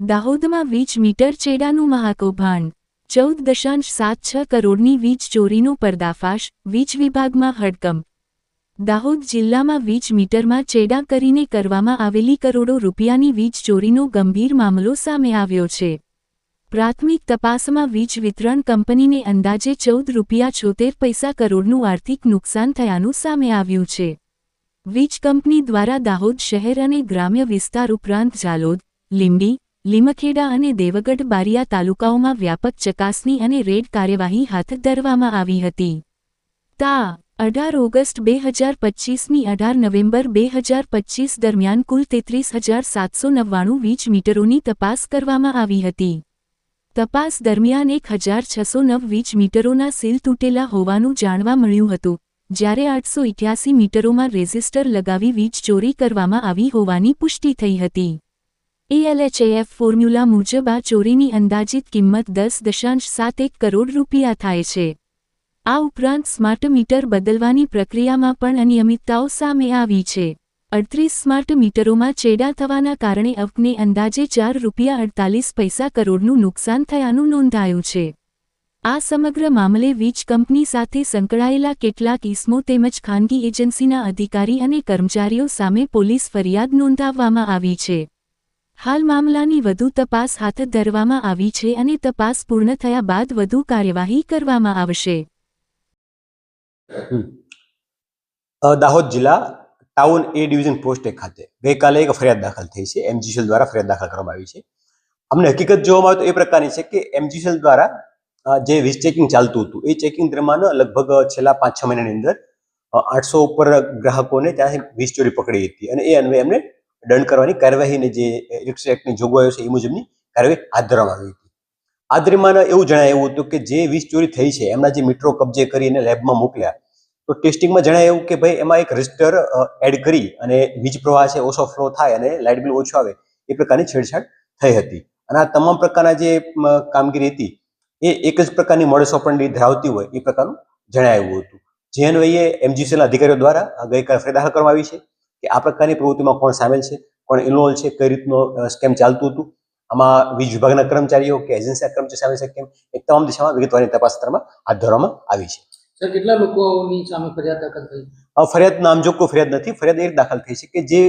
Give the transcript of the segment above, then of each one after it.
દાહોદમાં વીજ મીટર ચેડાનું મહાકૌભાંડ. ચૌદ દશાંશ સાત છ કરોડની વીજ ચોરીનો પર્દાફાશ, વીજ વિભાગમાં હડકંપ. દાહોદ જિલ્લામાં વીજ મીટરમાં ચેડા કરીને કરવામાં આવેલી કરોડો રૂપિયાની વીજ ચોરીનો ગંભીર મામલો સામે આવ્યો છે. પ્રાથમિક તપાસમાં વીજ વિતરણ કંપનીને અંદાજે ચૌદ રૂપિયા છોતેર પૈસા કરોડનું આર્થિક નુકસાન થયાનું સામે આવ્યું છે. વીજ કંપની દ્વારા દાહોદ શહેર અને ગ્રામ્ય વિસ્તાર ઉપરાંત ઝાલોદ લીંબડી લીમખેડા અને દેવગઢ બારિયા તાલુકાઓમાં વ્યાપક ચકાસણી અને રેડ કાર્યવાહી હાથ ધરવામાં આવી હતી. તા, અઢાર ઓગસ્ટ બે હજાર પચ્ચીસની અઢાર નવેમ્બર બે હજાર પચ્ચીસ દરમિયાન કુલ તેત્રીસ હજાર સાતસો નવ્વાણું વીજ મીટરોની તપાસ કરવામાં આવી હતી. તપાસ દરમિયાન એક હજાર છસો નવ વીજ મીટરોના સીલ તૂટેલા હોવાનું જાણવા મળ્યું હતું, જ્યારે આઠસો ઇઠ્યાસી મીટરોમાં રેઝિસ્ટર લગાવી વીજ ચોરી કરવામાં આવી હોવાની પુષ્ટિ થઈ હતી. એએલએચએએફ ફોર્મ્યુલા મુજબ આ ચોરીની અંદાજિત કિંમત દસ દશાંશ સાત એક કરોડ રૂપિયા થાય છે. આ ઉપરાંત સ્માર્ટ મીટર બદલવાની પ્રક્રિયામાં પણ અનિયમિતતાઓ સામે આવી છે. અડત્રીસ સ્માર્ટ મીટરોમાં ચેડા થવાના કારણે અવકને અંદાજે ચાર રૂપિયા અડતાલીસ પૈસા કરોડનું નુકસાન થયાનું નોંધાયું છે. આ સમગ્ર મામલે વીજ કંપની સાથે સંકળાયેલા કેટલાક ઇસમો તેમજ ખાનગી એજન્સીના અધિકારી અને કર્મચારીઓ સામે પોલીસ ફરિયાદ નોંધાવવામાં આવી છે. હાલ મામલાની વધુ તપાસ હાથ ધરવામાં આવી છે અને તપાસ પૂર્ણ થયા બાદ વધુ કાર્યવાહી કરવામાં આવશે. દાહોદ જિલ્લા ટાઉન એ ડિવિઝન પોસ્ટ ખાતે ગઈકાલે એક ફરિયાદ દાખલ થઈ છે. એમજીસીએલ દ્વારા ફરિયાદ દાખલ કરવામાં આવી છે. અમને હકીકત જોવામાં આવે તો એ પ્રકારની છે કે એમજીસીએલ દ્વારા જે વીજ ચેકિંગ ચાલતું હતું, એ ચેકિંગ દરમિયાન લગભગ છેલ્લા પાંચ છ મહિનાની અંદર આઠસો ઉપર ગ્રાહકોને ત્યાંથી વીજ ચોરી પકડી હતી અને એ અન્વયે એમને દંડ કરવાની કાર્યવાહીની જે ઇલેક્ટ્રિક એક્ટની જોગવાઈઓ છે, એ મુજબની કાર્યવાહી હાથ ધરવામાં આવી હતી. આ દરમિયાન એવું જણાયું હતું કે જે વીજ ચોરી થઈ છે, એમના જે મિત્રો કબજે કરીને લેબમાં મોકલ્યા. તો ટેસ્ટિંગમાં જણાય એવું કે ભાઈ, એમાં એક રજિસ્ટર એડ કરી અને વીજ પ્રવાહ છે ઓછો ફ્લો થાય અને લાઇટ બિલ ઓછું આવે, એ પ્રકારની છેડછાડ થઈ હતી. અને આ તમામ પ્રકારના જે કામગીરી હતી, એ એક જ પ્રકારની મોડસ ઓપરેન્ડી ધરાવતી હોય, એ પ્રકારનું જણાવ્યું હતું. જે અન્વયે એમજીસીના અધિકારીઓ દ્વારા ગઈકાલે ફરિયાદ દાખલ કરવામાં આવી છે. કે આ પ્રકારની પ્રવૃત્તિમાં કોણ સામેલ છે કોણ ઇન્વોલ્વ છે કઈ રીતનો સ્કેમ ચાલતું હતું આમાં વીજ વિભાગના કર્મચારીઓ કે એજન્સીના કર્મચારી સામેલ છે કેમ એ તમામ દિશામાં વિગતવારની તપાસ કરવામાં હાથ ધરવામાં આવી છે. સર કેટલા લોકોની સામે ફરિયાદ દાખલ થઈ? ફરિયાદ નામજોગ કોઈ ફરિયાદ નથી ફરિયાદ એ દાખલ થઈ છે કે જે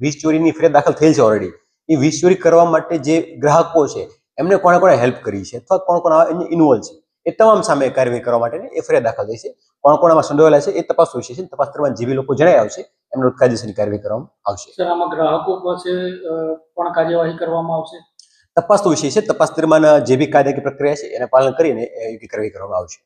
વીજ ચોરીની ફરિયાદ દાખલ થયેલ છે ઓલરેડી એ વીજ ચોરી કરવા માટે જે ગ્રાહકો છે એમને કોણે કોણે હેલ્પ કરી છે અથવા કોણ કોણ ઇન્વોલ્વ છે એ તમામ સામે કાર્યવાહી કરવા માટેની એ ફરિયાદ દાખલ થઈ છે. કોણ કોણ આમાં સંડોવાયેલા છે એ તપાસ વિશે છે તપાસ દરમિયાન જે લોકો જણાય આવશે એમને કાયદેસરની કાર્યવાહી કરવામાં આવશે. સર આમાં ગ્રાહકો પાસે પણ કાર્યવાહી કરવામાં આવશે? તપાસ વિષય છે. તપાસ દરમિયાન જે બી કાયદાકીય પ્રક્રિયા છે એને પાલન કરીને યોગ્ય કાર્યવાહી કરવામાં આવશે.